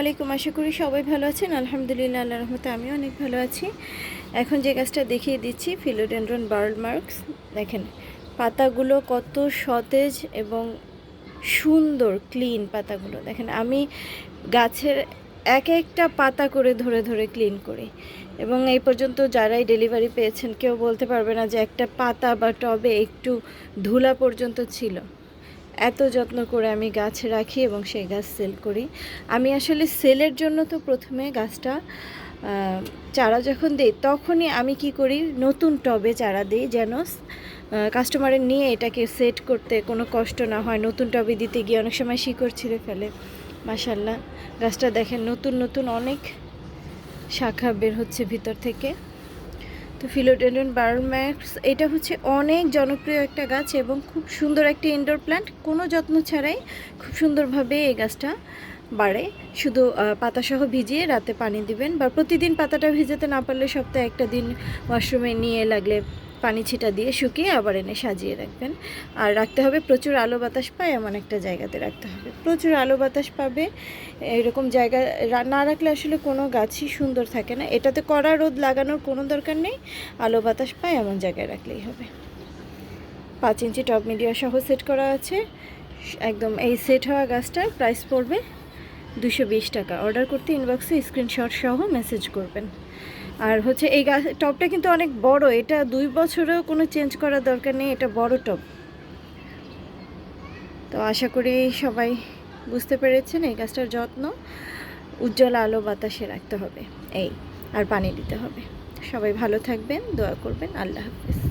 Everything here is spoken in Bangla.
আলাইকুম, আশা করি সবাই ভালো আছেন। আলহামদুলিল্লাহ আল্লাহ রহমতে আমি অনেক ভালো আছি। এখন যে গাছটা দেখিয়ে দিচ্ছি, ফিলোডেন্ড্রন বার্ল মার্কস, দেখেন, পাতাগুলো কত সতেজ এবং সুন্দর, ক্লিন পাতাগুলো। দেখেন, আমি গাছের এক একটা পাতা করে ধরে ধরে ক্লিন করি। এবং এই পর্যন্ত যারাই ডেলিভারি পেয়েছেন, কেউ বলতে পারবে না যে একটা পাতা বা টবে একটু ধুলা পর্যন্ত ছিল। এত যত্ন করে আমি গাছ রাখি এবং সেই গাছ সেল করি। আমি আসলে সেলের জন্য তো প্রথমে গাছটা চারা যখন দিই, তখনই আমি কি করি, নতুন টবে চারা দিই যেন কাস্টমারের নিয়ে এটাকে সেট করতে কোনো কষ্ট না হয়। নতুন টবে দিতে গিয়ে অনেক সময় শিকড় ছিঁড়ে ফেলে। মাসাল্লাহ গাছটা দেখেন নতুন নতুন অনেক শাখা বের হচ্ছে ভিতর থেকে। তো ফিলোডেন্ডন বায়োম্যাক্স এটা হচ্ছে অনেক জনপ্রিয় একটা গাছ এবং খুব সুন্দর একটা ইনডোর প্ল্যান্ট কোনো যত্ন ছাড়াই খুব সুন্দরভাবে এই গাছটা বাড়ে। শুধু পাতাসহ ভিজিয়ে রাতে পানি দিবেন বা প্রতিদিন পাতাটা ভিজাতে না পারলে সপ্তাহে একটা দিন ওয়াশরুমে নিয়ে লাগলে পানি ছিটা দিয়ে শুকিয়ে আবার এনে সাজিয়ে রাখবেন। আর রাখতে হবে প্রচুর আলো বাতাস পায়, এমন একটা জায়গাতে রাখতে হবে। প্রচুর আলো বাতাস পাবে, এরকম জায়গা না রাখলে আসলে কোনো গাছই সুন্দর থাকে না। এটাতে কড়া রোদ লাগানোর কোনো দরকার নেই, আলো বাতাস পায় এমন জায়গায় রাখলেই হবে। পাঁচ ইঞ্চি টপ মিডিয়া সহ সেট করা আছে। একদম এই সেট হওয়া গাছটার প্রাইস পড়বে দুশো বিশ টাকা। অর্ডার করতে ইনবক্সে স্ক্রিনশট সহ মেসেজ করবেন। আর হচ্ছে এই গাছ টবটা কিন্তু অনেক বড়। এটা দুই বছরেও কোনো চেঞ্জ করার দরকার নেই। এটা বড় টব তো আশা করি সবাই বুঝতে পেরেছেন, এই গাছটার যত্ন। উজ্জ্বল আলো বাতাসে রাখতে হবে। এই, আর পানি দিতে হবে। সবাই ভালো থাকবেন, দোয়া করবেন। আল্লাহ হাফিজ।